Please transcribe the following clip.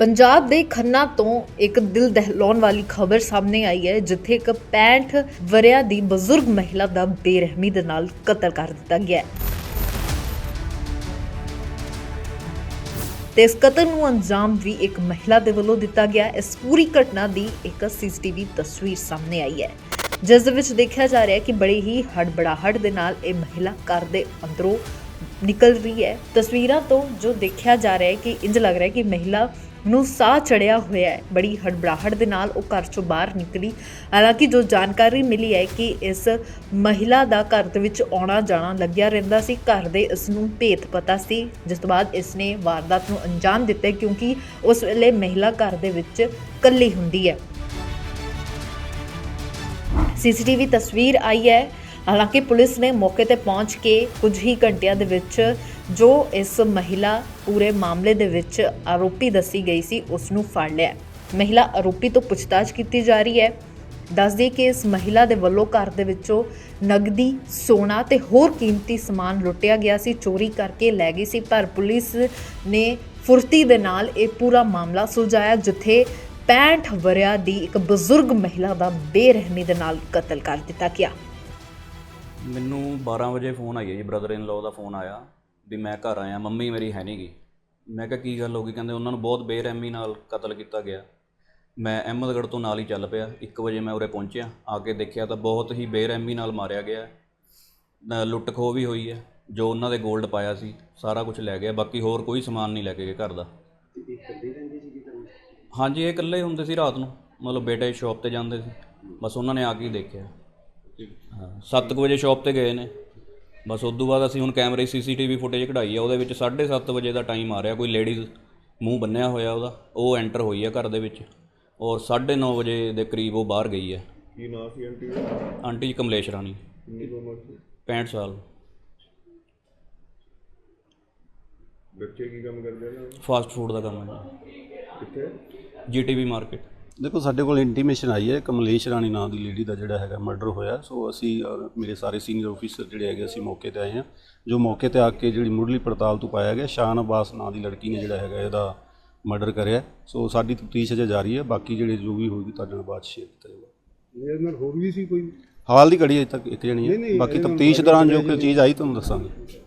ਪੰਜਾਬ ਦੇ ਖੰਨਾ ਤੋਂ ਇੱਕ ਦਿਲ ਦਹਿਲਾਉਣ ਵਾਲੀ ਖਬਰ ਸਾਹਮਣੇ ਆਈ ਹੈ, ਜਿੱਥੇ ਇੱਕ 65 ਵਰਿਆਂ ਦੀ ਬਜ਼ੁਰਗ ਮਹਿਲਾ ਦਾ ਬੇਰਹਿਮੀ ਦੇ ਨਾਲ ਕਤਲ ਕਰ ਦਿੱਤਾ ਗਿਆ ਹੈ। ਤੇ ਇਸ ਕਤਲ ਨੂੰ ਅੰਜਾਮ ਵੀ ਇੱਕ ਮਹਿਲਾ ਦੇ ਵੱਲੋਂ ਦਿੱਤਾ ਗਿਆ ਇਸ ਪੂਰੀ ਘਟਨਾ ਦੀ ਇੱਕ ਸੀਸੀਟੀਵੀ ਤਸਵੀਰ ਸਾਹਮਣੇ ਆਈ ਹੈ, ਜਿਸ ਦੇ ਵਿੱਚ ਦੇਖਿਆ ਜਾ ਰਿਹਾ ਹੈ ਕਿ ਬੜੀ ਹੀ ਹੜਬੜਾਹਟ ਦੇ ਨਾਲ ਇਹ ਮਹਿਲਾ ਘਰ ਦੇ ਅੰਦਰੋਂ ਨਿਕਲ ਰਹੀ ਹੈ। ਤਸਵੀਰਾਂ ਤੋਂ ਜੋ ਦੇਖਿਆ ਜਾ ਰਿਹਾ ਹੈ ਕਿ ਇੰਜ ਲੱਗ ਰਿਹਾ ਹੈ ਕਿ ਮਹਿਲਾ ਨੂੰ ਸਾਹ ਚੜਿਆ ਹੋਇਆ ਹੈ। ਬੜੀ ਹੜਬੜਾਹਟ ਦੇ ਨਾਲ ਉਹ ਘਰ ਚੋਂ ਬਾਹਰ ਨਿਕਲੀ। ਹਾਲਾਂਕਿ ਜੋ ਜਾਣਕਾਰੀ ਮਿਲੀ ਹੈ ਕਿ ਇਸ ਮਹਿਲਾ ਦਾ ਘਰ ਦੇ ਵਿੱਚ ਆਉਣਾ ਜਾਣਾ ਲੱਗਿਆ ਰਹਿੰਦਾ ਸੀ, ਘਰ ਦੇ ਇਸ ਨੂੰ ਭੇਤ ਪਤਾ ਸੀ। ਜਿਸ ਤੋਂ ਬਾਅਦ ਇਸ ਨੇ ਵਾਰਦਾਤ ਨੂੰ ਅੰਜਾਮ ਦਿੱਤਾ ਕਿਉਂਕਿ ਉਸ ਵੇਲੇ ਮਹਿਲਾ ਘਰ ਦੇ ਵਿੱਚ ਇਕੱਲੀ ਹੁੰਦੀ ਹੈ। ਸੀਸੀਟੀਵੀ ਤਸਵੀਰ ਆਈ ਹੈ। ਹਾਲਾਂਕਿ ਪੁਲਿਸ ਨੇ ਮੌਕੇ ਤੇ ਪਹੁੰਚ ਕੇ ਕੁਝ ਹੀ ਘੰਟਿਆਂ ਦੇ ਵਿੱਚ ਜੋ ਇਸ ਮਹਿਲਾ ਪੂਰੇ ਮਾਮਲੇ ਦੇ ਵਿੱਚ ਆਰੋਪੀ ਦੱਸੀ ਗਈ ਸੀ ਉਸ ਨੂੰ ਫੜ ਲਿਆ ਮਹਿਲਾ ਆਰੋਪੀ ਤੋਂ ਪੁੱਛਤਾਛ ਕੀਤੀ ਜਾ ਰਹੀ ਹੈ। ਦੱਸਦੀ ਕਿ ਇਸ ਮਹਿਲਾ ਦੇ ਵੱਲੋਂ ਘਰ ਦੇ ਵਿੱਚੋਂ ਨਗਦੀ, ਸੋਨਾ ਤੇ ਹੋਰ ਕੀਮਤੀ ਸਮਾਨ ਲੁੱਟਿਆ ਗਿਆ ਸੀ, ਚੋਰੀ ਕਰਕੇ ਲੈ ਗਈ ਸੀ, ਪਰ ਪੁਲਿਸ ਨੇ ਫੁਰਤੀ ਦੇ ਨਾਲ ਇਹ ਪੂਰਾ ਮਾਮਲਾ ਸੁਲਝਾਇਆ, ਜਿੱਥੇ 65 ਵਰਿਆਂ ਦੀ ਇੱਕ ਬਜ਼ੁਰਗ ਮਹਿਲਾ ਦਾ ਬੇਰਹਿਮੀ ਦੇ ਨਾਲ ਕਤਲ ਕਰ ਦਿੱਤਾ ਗਿਆ। ਮੈਨੂੰ 12 ਵਜੇ ਫੋਨ ਆਇਆ ਜੀ ਬ੍ਰਦਰ ਇਨ ਲਾਅ ਦਾ ਫੋਨ ਆਇਆ ਵੀ ਮੈਂ ਘਰ ਆਇਆ, ਮੰਮੀ ਮੇਰੀ ਹੈ ਨਹੀਂਗੀ ਮੈਂ ਕਿਹਾ, ਕੀ ਗੱਲ ਹੋ ਗਈ? ਕਹਿੰਦੇ ਉਹਨਾਂ ਨੂੰ ਬਹੁਤ ਬੇਰਹਿਮੀ ਨਾਲ ਕਤਲ ਕੀਤਾ ਗਿਆ। ਮੈਂ ਅਹਿਮਦਗੜ੍ਹ ਤੋਂ ਨਾਲ ਹੀ ਚੱਲ ਪਿਆ। 1 ਵਜੇ ਮੈਂ ਉਰੇ ਪਹੁੰਚਿਆ। ਆ ਕੇ ਦੇਖਿਆ ਤਾਂ ਬਹੁਤ ਹੀ ਬੇਰਹਿਮੀ ਨਾਲ ਮਾਰਿਆ ਗਿਆ। ਲੁੱਟ ਖੋਹ ਵੀ ਹੋਈ ਹੈ। ਜੋ ਉਹਨਾਂ ਦੇ 골ਡ ਪਾਇਆ ਸੀ, ਸਾਰਾ ਕੁਝ ਲੈ ਗਿਆ। ਬਾਕੀ ਹੋਰ ਕੋਈ ਸਮਾਨ ਨਹੀਂ ਲੈ ਕੇ ਗਏ ਘਰ ਦਾ। ਹਾਂਜੀ, ਇਹ ਇਕੱਲੇ ਹੁੰਦੇ ਸੀ ਰਾਤ ਨੂੰ। ਮਤਲਬ ਬੇਟੇ ਸ਼ਾਪ ਤੇ ਜਾਂਦੇ ਸੀ। ਬਸ ਉਹਨਾਂ ਨੇ ਆ ਕੇ ਹੀ ਦੇਖਿਆ। ਹਾਂ 7 ਵਜੇ ਸ਼ਾਪ ਤੇ ਗਏ ਨੇ। ਬਸ ਉਸ ਤੋਂ ਬਾਅਦ ਅਸੀਂ ਹੁਣ ਕੈਮਰੇ ਸੀਸੀਟੀਵੀ ਫੁਟੇਜ ਕਢਾਈ ਆ ਉਹਦੇ ਵਿੱਚ 7:30 ਵਜੇ ਦਾ ਟਾਈਮ ਆ ਰਿਹਾ ਕੋਈ ਲੇਡੀਜ਼ ਮੂੰਹ ਬੰਨਿਆ ਹੋਇਆ ਉਹਦਾ ਉਹ ਐਂਟਰ ਹੋਈ ਆ ਘਰ ਦੇ ਵਿੱਚ ਔਰ 9:30 ਵਜੇ ਦੇ ਕਰੀਬ ਉਹ ਬਾਹਰ ਗਈ ਹੈ ਕੀ ਨਾਂ ਸੀ ਆਂਟੀ ਦਾ? ਆਂਟੀ ਜੀ ਕਮਲੇਸ਼ ਰਾਣੀ। ਕਿੰਨੀ ਕੁ ਉਮਰ ਸੀ? 65 ਸਾਲ। ਬੱਚੇ ਕੀ ਕੰਮ ਕਰਦੇ ਨੇ? ਫਾਸਟ ਫੂਡ ਦਾ ਕੰਮ ਹੈ ਕਿੱਥੇ? ਜੀਟੀਵੀ ਮਾਰਕੀਟ ਦੇਖੋ ਸਾਡੇ ਕੋਲ ਇੰਟੀਮੇਸ਼ਨ ਆਈ ਹੈ। ਕਮਲੇਸ਼ ਰਾਣੀ ਨਾਂ ਦੀ ਲੇਡੀ ਦਾ ਜਿਹੜਾ ਹੈਗਾ ਮਰਡਰ ਹੋਇਆ। ਸੋ ਅਸੀਂ ਔਰ ਮੇਰੇ ਸਾਰੇ ਸੀਨੀਅਰ ਅਫੀਸਰ ਜਿਹੜੇ ਹੈਗੇ ਅਸੀਂ ਮੌਕੇ ਤੇ ਆਏ ਹਾਂ। ਜੋ ਮੌਕੇ ਤੇ ਆ ਕੇ ਜਿਹੜੀ ਮੁੱਢਲੀ ਪੜਤਾਲ ਤੋਂ ਪਾਇਆ ਗਿਆ ਸ਼ਾਨ ਅਬਾਸ ਨਾਂ ਦੀ ਲੜਕੀ ਨੇ ਜਿਹੜਾ ਹੈਗਾ ਇਹਦਾ ਮਰਡਰ ਕਰਿਆ। ਸੋ ਸਾਡੀ ਤਫਤੀਸ਼ ਅਜੇ ਜਾਰੀ ਹੈ। ਬਾਕੀ ਜਿਹੜੇ ਜੋ ਵੀ ਹੋਏਗੀ ਤੁਹਾਡੇ ਨਾਲ ਬਾਅਦ ਸ਼ੇਅਰ ਕੀਤਾ ਜਾਊਗਾ। ਇਹਦੇ ਨਾਲ ਹੋਰ ਵੀ ਸੀ ਕੋਈ? ਹਾਲ ਦੀ ਘੜੀ ਅਜੇ ਤੱਕ ਇੱਕ ਜਣੀ ਹੈ। ਬਾਕੀ ਤਫਤੀਸ਼ ਦੌਰਾਨ ਜੋ ਕੋਈ ਚੀਜ਼ ਆਈ ਤੁਹਾਨੂੰ ਦੱਸਾਂਗੇ।